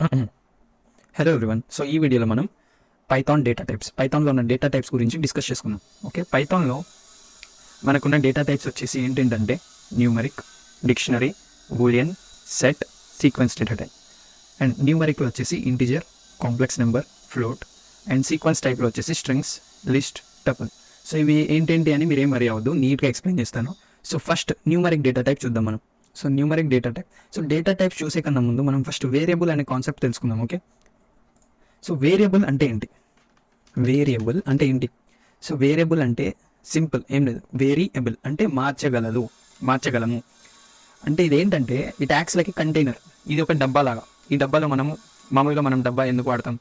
Hello everyone so ఈ వీడియోలో మనం పైథాన్ డేటా టైప్స్ పైథాన్లో ఉన్న డేటా టైప్స్ గురించి డిస్కస్ చేసుకుందాం. ఓకే పైథాన్లో మనకున్న డేటా టైప్స్ వచ్చేసి ఏంటంటే numeric dictionary boolean set sequence data type and న్యూమరిక్లో వచ్చేసి integer complex number float and sequence టైప్లో వచ్చేసి స్ట్రింగ్స్ లిస్ట్ టపుల్ సో ఇవి ఏంటేంటి అని మీరేం వరి అవ్వద్దు నీట్గా ఎక్స్ప్లెయిన్ చేస్తాను. So first numeric data type చూద్దాం మనం. So numeric data type so data types చూసే కన్నా ముందు మనం ఫస్ట్ వేరియబుల్ అనే కాన్సెప్ట్ తెలుసుకుందాం ఓకే సో వేరియబుల్ అంటే ఏంటి? వేరియబుల్ అంటే ఏంటి? సో వేరియబుల్ అంటే సింపుల్ ఏం లేదు. వేరియబుల్ అంటే మార్చగలదు మార్చగలము. అంటే ఇది ఏంటంటే ఇట్ యాక్స్ లైక్ కంటైనర్ ఇది ఒక డబ్బా లాగా. ఈ డబ్బాలో మనము మామూలుగా మనం డబ్బా ఎందుకు వాడతాం?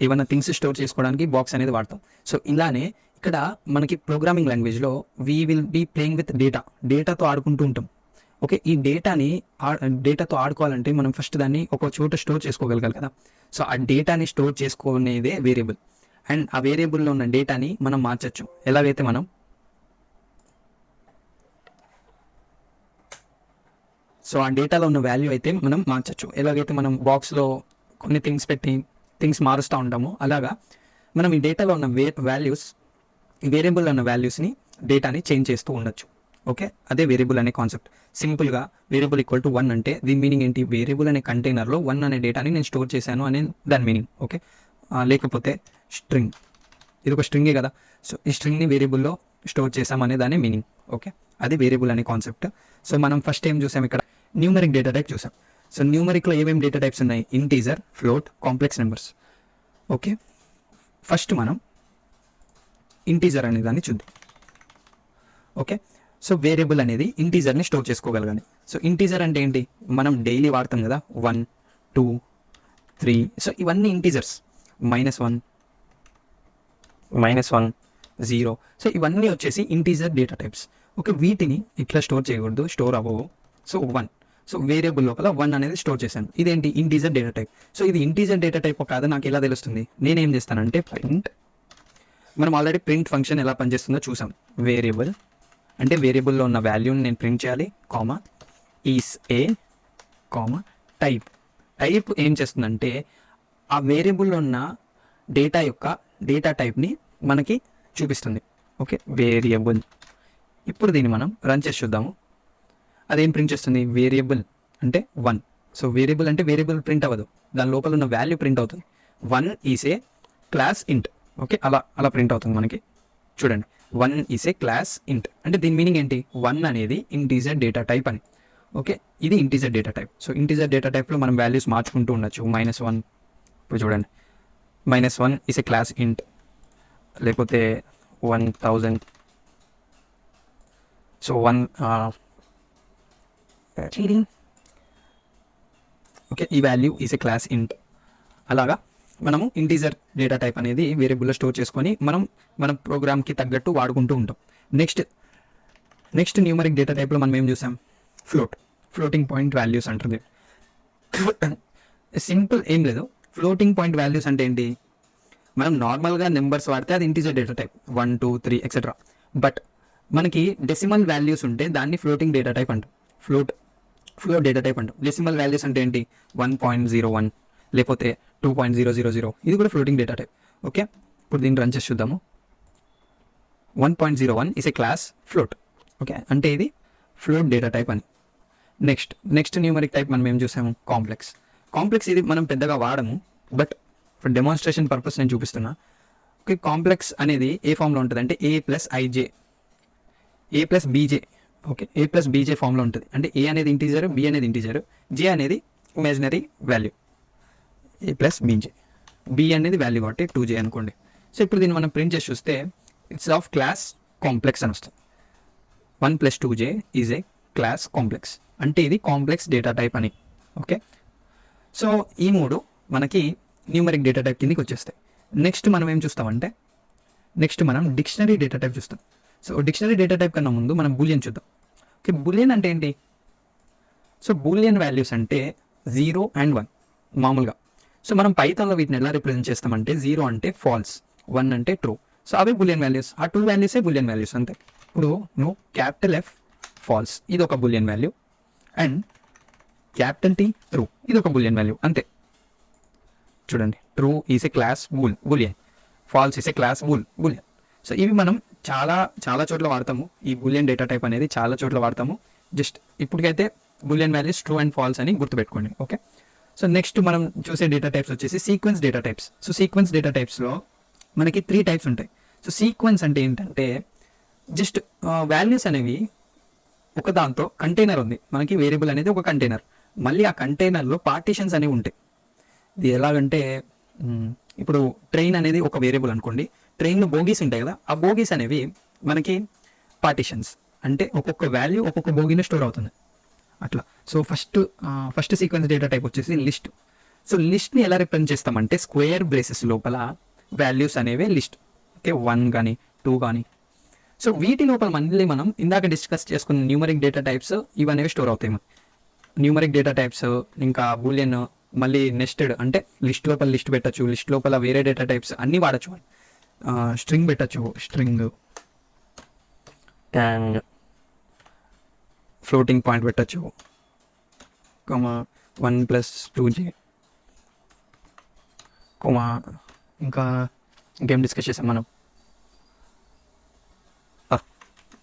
ఏమైనా థింగ్స్ స్టోర్ చేసుకోవడానికి బాక్స్ అనేది వాడతాం. సో ఇలానే ఇక్కడ మనకి ప్రోగ్రామింగ్ లాంగ్వేజ్లో we will be playing with data డేటాతో ఆడుకుంటూ ఉంటాం. ఓకే ఈ డేటాని డేటాతో ఆడుకోవాలంటే మనం ఫస్ట్ దాన్ని ఒక చోట స్టోర్ చేసుకోగలగాలి కదా. సో ఆ డేటాని స్టోర్ చేసుకునేదే వేరియబుల్. అండ్ ఆ వేరియబుల్లో ఉన్న డేటాని మనం మార్చచ్చు. ఎలాగైతే మనం సో ఆ డేటాలో ఉన్న వాల్యూ అయితే మనం మార్చచ్చు. ఎలాగైతే మనం బాక్స్లో కొన్ని థింగ్స్ పెట్టి థింగ్స్ మారుస్తూ ఉంటామో అలాగా మనం ఈ డేటాలో ఉన్న వే వాల్యూస్ ఈ వేరియబుల్ ఉన్న వాల్యూస్ని డేటాని చేంజ్ చేస్తూ ఉండొచ్చు. ఓకే? అదే వేరియబుల్ అనే కాన్సెప్ట్. సింపుల్గా వేరియబుల్ ఈక్వల్ టు వన్ అంటే దీని మీనింగ్ ఏంటి? వేరియబుల్ అనే కంటైనర్లో వన్ అనే డేటాని నేను స్టోర్ చేశాను అనే దాని మీనింగ్ ఓకే? లేకపోతే స్ట్రింగ్ ఇది ఒక స్ట్రింగే కదా. సో ఈ స్ట్రింగ్ని వేరియబుల్లో స్టోర్ చేసామనే దాని మీనింగ్ ఓకే? అది వేరియబుల్ అనే కాన్సెప్ట్. సో మనం ఫస్ట్ ఏం చూసాం ఇక్కడ? న్యూమరిక్ డేటా టైప్ చూసాం. సో న్యూమరిక్లో ఏమేమి డేటా టైప్స్ ఉన్నాయి? Integer float complex numbers okay? First మనం ఇంటీజర్ అనే దాన్ని చూద్దాం. ఓకే? సో వేరియబుల్ అనేది ఇంటీజర్ని స్టోర్ చేసుకోగలగాలి. సో ఇంటీజర్ అంటే ఏంటి? మనం డైలీ వాడతాం కదా. వన్ టూ త్రీ సో ఇవన్నీ integers minus one minus one zero so ఇవన్నీ వచ్చేసి ఇంటీజర్ డేటా టైప్స్ ఓకే వీటిని ఇట్లా స్టోర్ చేయకూడదు. స్టోర్ అవ్వవు. సో వన్ సో వేరియబుల్ లోపల వన్ అనేది స్టోర్ చేశాను. ఇదేంటి? ఇంటీజర్ డేటా టైప్ సో ఇది ఇంటీజర్ డేటా టైప్ కాదు. నాకు ఎలా తెలుస్తుంది? నేనేం చేస్తానంటే ప్రింట్ మనం ఆల్రెడీ ప్రింట్ ఫంక్షన్ ఎలా పనిచేస్తుందో చూసాం. వేరియబుల్ అంటే వేరియబుల్లో ఉన్న వాల్యూని నేను ప్రింట్ చేయాలి comma is a comma type type ఏం చేస్తుందంటే ఆ వేరియబుల్లో ఉన్న డేటా యొక్క డేటా టైప్ని మనకి చూపిస్తుంది. ఓకే వేరియబుల్ ఇప్పుడు దీన్ని మనం రన్ చేసి చూద్దాము. అదేం ప్రింట్ చేస్తుంది? వేరియబుల్ అంటే వన్ సో వేరియబుల్ అంటే వేరియబుల్ ప్రింట్ అవ్వదు. దాని లోపల ఉన్న వాల్యూ ప్రింట్ అవుతుంది. One is a class int okay అలా అలా ప్రింట్ అవుతుంది మనకి. చూడండి. వన్ ఈస్ ఏ క్లాస్ ఇంట్ అంటే దీని మీనింగ్ ఏంటి? వన్ అనేది ఇంటీజర్ డేటా టైప్ అని. ఓకే ఇది integer data type so integer data టైప్లో మనం వాల్యూస్ మార్చుకుంటూ ఉండొచ్చు. మైనస్ వన్ ఇప్పుడు చూడండి. Minus one is a class int లేకపోతే one thousand so one okay ఈ value is a class int అలాగా? మనము ఇంటీజర్ డేటా టైప్ అనేది వేరియబుల్లో స్టోర్ చేసుకొని మనం మన ప్రోగ్రామ్కి తగ్గట్టు వాడుకుంటూ ఉంటాం. నెక్స్ట్ నెక్స్ట్ న్యూమరిక్ డేటా టైప్లో మనం ఏం చూసాం? ఫ్లోట్ ఫ్లోటింగ్ పాయింట్ వాల్యూస్ అంటుంది. సింపుల్ ఏం లేదు. ఫ్లోటింగ్ పాయింట్ వాల్యూస్ అంటే ఏంటి? మనం నార్మల్గా నెంబర్స్ వాడితే అది integer data type one two three etcetera but మనకి డెసిమల్ వాల్యూస్ ఉంటే దాన్ని ఫ్లోటింగ్ డేటా టైప్ అంటాం. ఫ్లోట్ ఫ్లోట్ డేటా టైప్ అంటాం. డెసిమల్ వాల్యూస్ అంటే ఏంటి? వన్ పాయింట్ జీరో వన్ లేకపోతే two point zero zero zero ఇది కూడా ఫ్లోటింగ్ డేటా టైప్ ఓకే ఇప్పుడు దీన్ని రన్ చేసి చూద్దాము. One point zero one is a class float okay అంటే ఇది ఫ్లోట్ డేటా టైప్ అని. నెక్స్ట్ నెక్స్ట్ న్యూమరిక్ టైప్ మనం ఏం చూసాము? కాంప్లెక్స్ కాంప్లెక్స్ ఇది మనం పెద్దగా వాడము బట్ ఫర్ డెమాన్స్ట్రేషన్ పర్పస్ నేను చూపిస్తున్నా. ఓకే కాంప్లెక్స్ అనేది ఏ ఫామ్లో ఉంటుంది అంటే a plus i j a plus b j okay a plus b j ఫామ్లో ఉంటుంది. అంటే ఏ అనేది ఇంటీజర్ బి అనేది ఇంటీజర్ జే అనేది imaginary value a plus b j. B అనేది వాల్యూ కాబట్టి టూ జే అనుకోండి. సో ఇప్పుడు దీన్ని మనం ప్రింట్ చేసి చూస్తే ఇట్స్ ఆఫ్ క్లాస్ కాంప్లెక్స్ అని వస్తుంది. One plus two j is a class complex అంటే ఇది కాంప్లెక్స్ డేటా టైప్ అని. ఓకే సో ఈ మూడు మనకి న్యూమరిక్ డేటా టైప్ కిందకి వచ్చేస్తాయి. నెక్స్ట్ మనం ఏం చూస్తామంటే నెక్స్ట్ మనం డిక్షనరీ డేటా టైప్ చూస్తాం. సో డిక్షనరీ డేటా టైప్ కన్నా ముందు మనం బూలియన్ చూద్దాం. ఓకే బూలియన్ అంటే ఏంటి? సో బూలియన్ వాల్యూస్ అంటే జీరో అండ్ వన్ మామూలుగా. సో మనం పైథాన్లో వీటిని ఎలా రిప్రజెంట్ చేస్తామంటే జీరో అంటే ఫాల్స్ వన్ అంటే ట్రూ సో అవే బులియన్ వాల్యూస్ ఆ టూ వాల్యూసే బులియన్ వాల్యూస్ అంతే. ఇప్పుడు నువ్వు క్యాపిటల్ ఎఫ్ ఫాల్స్ ఇది ఒక boolean value and capital T true ఇది ఒక బులియన్ వాల్యూ అంతే. చూడండి true is a class bool boolean false is a class bool boolean so ఇవి మనం చాలా చాలా చోట్ల వాడతాము. ఈ బులియన్ డేటా టైప్ అనేది చాలా చోట్ల వాడతాము. జస్ట్ ఇప్పటికైతే boolean values true and false అని గుర్తుపెట్టుకోండి ఓకే సో నెక్స్ట్ మనం చూసే డేటా టైప్స్ వచ్చేసి sequence data types so sequence data టైప్స్లో మనకి త్రీ టైప్స్ ఉంటాయి. సో సీక్వెన్స్ అంటే ఏంటంటే జస్ట్ వాల్యూస్ అనేవి ఒక దాంతో కంటైనర్ ఉంది. మనకి వేరియబుల్ అనేది ఒక కంటైనర్ మళ్ళీ ఆ కంటైనర్లో పార్టీషన్స్ అనేవి ఉంటాయి. ఇది ఎలాగంటే ఇప్పుడు ట్రైన్ అనేది ఒక వేరియబుల్ అనుకోండి. ట్రైన్లో బోగీస్ ఉంటాయి కదా ఆ బోగీస్ అనేవి మనకి పార్టీషన్స్ అంటే ఒక్కొక్క వాల్యూ ఒక్కొక్క బోగీలో స్టోర్ అవుతుంది అట్లా. So first first sequence data type వచ్చేసి లిస్ట్ సో లిస్ట్ని ఎలా రిప్రజెంట్ చేస్తామంటే స్క్వేర్ బ్రేసెస్ లోపల వాల్యూస్ అనేవి లిస్ట్ ఓకే వన్ కానీ టూ కానీ సో వీటి లోపల మళ్ళీ మనం ఇందాక డిస్కస్ చేసుకున్న న్యూమరిక్ డేటా టైప్స్ ఇవనేవి స్టోర్ అవుతాయి న్యూమరిక్ డేటా టైప్స్ ఇంకా బూలియన్ మళ్ళీ నెస్టెడ్ అంటే లిస్ట్ లోపల లిస్ట్ పెట్టచ్చు లిస్ట్ లోపల వేరే డేటా టైప్స్ అన్నీ వాడచ్చు. స్ట్రింగ్ పెట్టచ్చు స్ట్రింగ్ అండ్ ఫ్లోటింగ్ పాయింట్ పెట్టచ్చు. Comma one plus two j comma ఇంకా ఇంకేం డిస్కస్ చేసాం మనం?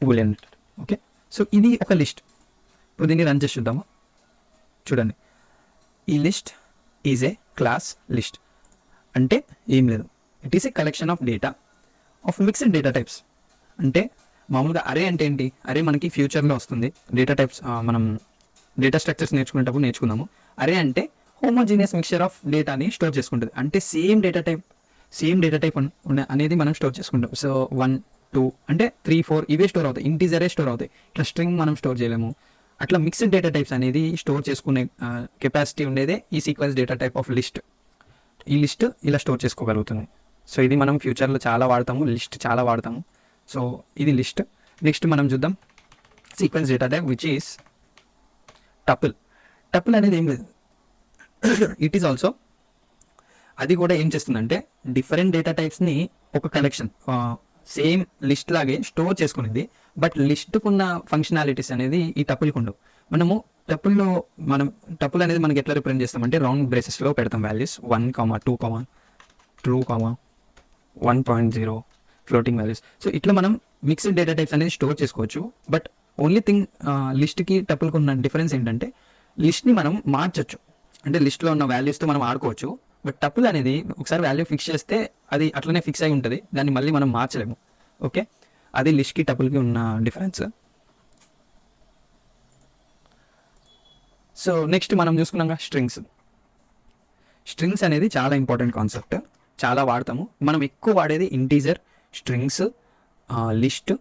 బూలియన్ ఓకే సో ఇది ఒక లిస్ట్ ఇప్పుడు దీన్ని రన్ చేసి చూద్దాము? చూడండి. ఈ list is a class list అంటే ఏం లేదు. It is a collection of data of mixed data types అంటే మామూలుగా అరే అంటే ఏంటి? అరే మనకి ఫ్యూచర్లో వస్తుంది. డేటా టైప్స్ మనం డేటా స్ట్రక్చర్స్ నేర్చుకునేటప్పుడు నేర్చుకున్నాము అరే అంటే హోమోజీనియస్ మిక్చర్ ఆఫ్ డేటాని స్టోర్ చేసుకుంటుంది. అంటే same data type same data type అనేది మనం స్టోర్ చేసుకుంటాం. సో వన్ టూ అంటే త్రీ ఫోర్ ఇవే స్టోర్ అవుతాయి. ఇంటీజరే స్టోర్ అవుతాయి. ఇట్లా స్ట్రింగ్ మనం స్టోర్ చేయలేము. అట్లా మిక్స్డ్ డేటా టైప్స్ అనేది స్టోర్ చేసుకునే కెపాసిటీ ఉండేదే ఈ sequence data type of list ఈ లిస్ట్ ఇలా స్టోర్ చేసుకోగలుగుతుంది. సో ఇది మనం ఫ్యూచర్లో చాలా వాడతాము. లిస్ట్ చాలా వాడతాము. సో ఇది లిస్ట్ నెక్స్ట్ మనం చూద్దాం. Sequence data type which is tuple tuple అనేది ఏం లేదు. ఇట్ ఈస్ ఆల్సో అది కూడా ఏం చేస్తుందంటే డిఫరెంట్ డేటా టైప్స్ని ఒక కలెక్షన్ సేమ్ లిస్ట్ లాగే స్టోర్ చేసుకునేది. బట్ లిస్ట్కున్న ఫంక్షనాలిటీస్ అనేది ఈ టపుల్కి ఉండవు మనము టపుల్లో మనం టపుల్ అనేది మనకి ఎట్లా రిప్రజెంట్ చేస్తామంటే రౌండ్ బ్రేసెస్లో పెడతాం values one comma two comma two comma one point zero floating values so ఇట్లా మనం మిక్స్డ్ డేటా టైప్స్ అనేది స్టోర్ చేసుకోవచ్చు. బట్ ఓన్లీ థింగ్ లిస్ట్కి టపుల్కి ఉన్న డిఫరెన్స్ ఏంటంటే లిస్ట్ని మనం మార్చచ్చు. అంటే లిస్ట్లో ఉన్న వాల్యూస్తో మనం ఆడుకోవచ్చు. బట్ టపుల్ అనేది ఒకసారి వాల్యూ ఫిక్స్ చేస్తే అది అట్లనే ఫిక్స్ అయి ఉంటుంది. దాన్ని మళ్ళీ మనం మార్చలేము. ఓకే అది లిస్ట్కి టపుల్కి ఉన్న డిఫరెన్స్ సో నెక్స్ట్ మనం చూసుకున్నాం స్ట్రింగ్స్ స్ట్రింగ్స్ అనేది చాలా ఇంపార్టెంట్ కాన్సెప్ట్ చాలా వాడతాము. మనం ఎక్కువ వాడేది ఇంటీజర్ స్ట్రింగ్స్ లిస్ట్.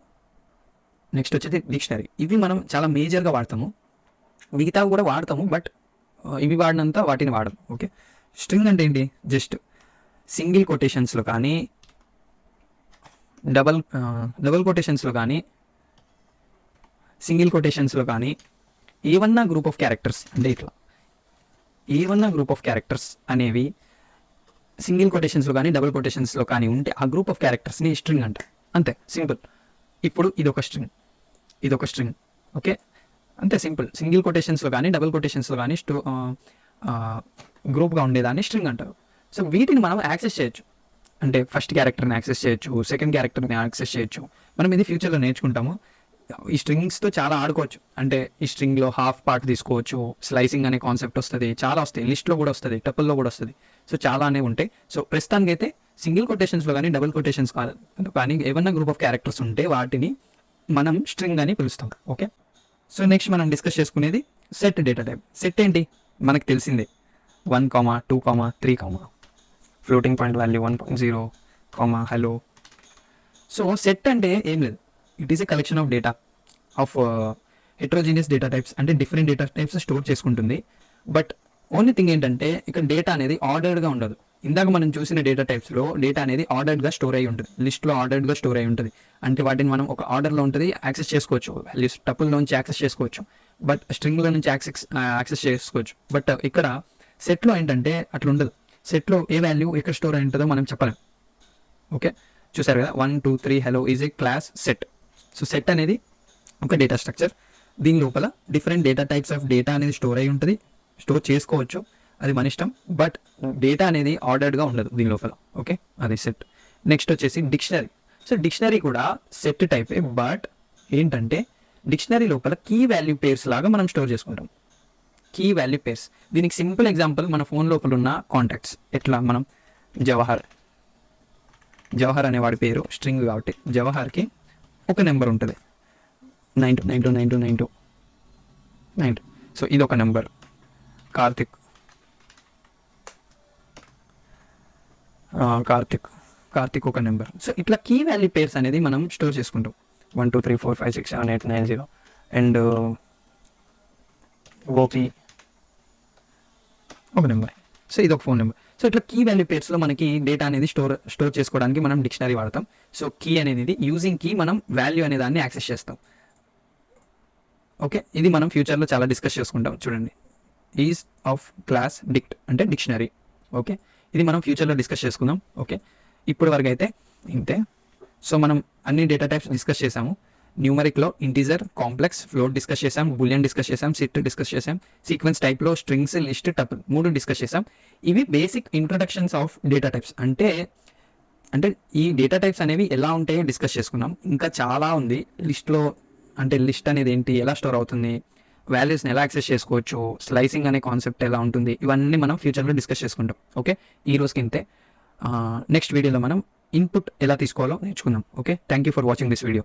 నెక్స్ట్ వచ్చేది డిక్షనరీ. ఇవి మనం చాలా మేజర్గా వాడతాము. మిగతా కూడా వాడతాము బట్ ఇవి వాడినంత వాటిని వాడము. ఓకే? స్ట్రింగ్ అంటే ఏంటి? జస్ట్ సింగిల్ కొటేషన్స్లో కానీ డబల్ డబల్ కొటేషన్స్లో కానీ సింగిల్ కొటేషన్స్లో కానీ ఏవన్నా గ్రూప్ ఆఫ్ క్యారెక్టర్స్ అంటే ఇట్లా ఏవన్నా గ్రూప్ ఆఫ్ క్యారెక్టర్స్ అనేవి సింగిల్ కొటేషన్స్లో కానీ డబుల్ కొటేషన్స్లో కానీ ఉంటే ఆ గ్రూప్ ఆఫ్ క్యారెక్టర్స్ని స్ట్రింగ్ అంట? అంతే సింపుల్. ఇప్పుడు ఇది ఒక స్ట్రింగ్. ఇది ఒక స్ట్రింగ్. ఓకే? అంతే సింపుల్. సింగిల్ కొటేషన్స్లో కానీ డబుల్ కొటేషన్స్లో కానీ స్టో గ్రూప్గా ఉండేదాన్ని స్ట్రింగ్ అంటారు. సో వీటిని మనం యాక్సెస్ చేయొచ్చు. అంటే ఫస్ట్ క్యారెక్టర్ని యాక్సెస్ చేయొచ్చు సెకండ్ క్యారెక్టర్ని యాక్సెస్ చేయొచ్చు. మనం ఇది ఫ్యూచర్లో నేర్చుకుంటాము. ఈ స్ట్రింగ్స్తో చాలా ఆడుకోవచ్చు. అంటే ఈ స్ట్రింగ్లో హాఫ్ పార్ట్ తీసుకోవచ్చు స్లైసింగ్ అనే కాన్సెప్ట్ వస్తుంది చాలా వస్తాయి. లిస్ట్లో కూడా వస్తుంది టపుల్లో కూడా వస్తుంది. సో చాలానే ఉంటాయి. సో ప్రస్తుతానికి అయితే సింగిల్ కొటేషన్స్లో కానీ డబుల్ కొటేషన్స్ కానీ ఏమన్నా గ్రూప్ ఆఫ్ క్యారెక్టర్స్ ఉంటే వాటిని మనం స్ట్రింగ్ అని పిలుస్తాం. ఓకే? సో నెక్స్ట్ మనం డిస్కస్ చేసుకునేది సెట్ డేటా టైప్. సెట్ ఏంటి? మనకు తెలిసిందే. One comma two comma three comma. Floating point value one point zero comma hello. So set అంటే ఏం లేదు. It is a collection of data. Of heterogeneous data types అంటే different data types store చేసుకుంటుంది. But only thing ఏంటంటే ఇక్కడ data అనేది ఆర్డర్డ్గా ఉండదు. ఇందాక మనం చూసిన డేటా టైప్స్లో డేటా అనేది ఆర్డర్డ్గా స్టోర్ అయి ఉంటుంది. లిస్ట్లో ఆర్డర్డ్గా స్టోర్ అయి ఉంటుంది. అంటే వాటిని మనం ఒక ఆర్డర్లో ఉంటుంది యాక్సెస్ చేసుకోవచ్చు. వాల్యూస్ టపుల్లో నుంచి యాక్సెస్ చేసుకోవచ్చు. బట్ స్ట్రింగ్లో నుంచి యాక్సెస్ యాక్సెస్ చేసుకోవచ్చు. బట్ ఇక్కడ సెట్లో ఏంటంటే అట్లా ఉండదు. సెట్లో ఏ వాల్యూ ఎక్కడ స్టోర్ అయి ఉంటుందో మనం చెప్పలేం. ఓకే చూసారు కదా? One two three hello is a class set so set అనేది ఒక డేటా స్ట్రక్చర్ దీని లోపల different data types of data అనేది స్టోర్ అయి ఉంటుంది. స్టోర్ చేసుకోవచ్చు. అది మన ఇష్టం. బట్ డేటా అనేది ఆర్డర్డ్గా ఉండదు దీని లోపల. ఓకే? అది సెట్. నెక్స్ట్ వచ్చేసి డిక్షనరీ. సో డిక్షనరీ కూడా సెట్ టైపే బట్ ఏంటంటే డిక్షనరీ లోపల కీ వాల్యూ పేర్స్ లాగా మనం స్టోర్ చేసుకుంటాం. Key value pairs. దీనికి సింపుల్ ఎగ్జాంపుల్ మన ఫోన్ లోపల ఉన్న కాంటాక్ట్స్. ఎట్లా మనం? జవహర్. జవహర్ అనే వాడి పేరు స్ట్రింగ్ కాబట్టి. జవహర్కి ఒక నెంబర్ ఉంటుంది. Nine two nine two nine two nine two. Nine two. So ఇది ఒక నెంబర్. కార్తిక్. కార్తిక్. కార్తిక్ ఒక నెంబర్. సో ఇట్లా కీ వాల్యూ పేర్స్ అనేది మనం స్టోర్ చేసుకుంటాం. One two three four five six seven eight nine zero. And Gopi ఒక number. So ఇది ఒక ఫోన్ నెంబర్. సో ఇట్లా కీ వాల్యూ పేర్స్లో మనకి డేటా అనేది స్టోర్ స్టోర్ చేసుకోవడానికి మనం డిక్షనరీ వాడతాం. సో కీ అనేది యూజింగ్ కీ మనం వాల్యూ అనే దాన్ని యాక్సెస్ చేస్తాం. ఓకే? ఇది మనం ఫ్యూచర్లో చాలా డిస్కస్ చేసుకుంటాం. చూడండి. ఈజ్ ఆఫ్ క్లాస్ డిక్ట్ అంటే డిక్షనరీ ఓకే ఇది మనం ఫ్యూచర్లో డిస్కస్ చేసుకుందాం. ఓకే ఇప్పుడు వరకు అయితే ఇంతే. సో మనం అన్ని డేటా టైప్స్ డిస్కస్ చేసాము. న్యూమరిక్లో ఇంటీజర్ కాంప్లెక్స్ ఫ్లోట్ డిస్కస్ చేసాం. బులియన్ డిస్కస్ చేసాం. సిట్ డిస్కస్ చేసాం. సీక్వెన్స్ టైప్లో స్ట్రింగ్స్ లిస్ట్ టపుల్ మూడు డిస్కస్ చేసాం. ఇవి basic introductions of data types అంటే అంటే ఈ డేటా టైప్స్ అనేవి ఎలా ఉంటాయో డిస్కస్ చేసుకున్నాం. ఇంకా చాలా ఉంది. లిస్ట్లో అంటే లిస్ట్ అనేది ఏంటి? ఎలా స్టోర్ అవుతుంది? వాల్యూస్ని ఎలా యాక్సెస్ చేసుకోవచ్చు స్లైసింగ్ అనే కాన్సెప్ట్ ఎలా ఉంటుంది ఇవన్నీ మనం ఫ్యూచర్లో డిస్కస్ చేసుకుంటాం. ఓకే ఈ రోజుకి ఇంతే నెక్స్ట్ వీడియోలో మనం ఇన్పుట్ ఎలా తీసుకోవాలో నేర్చుకుందాం. Okay thank you for watching this video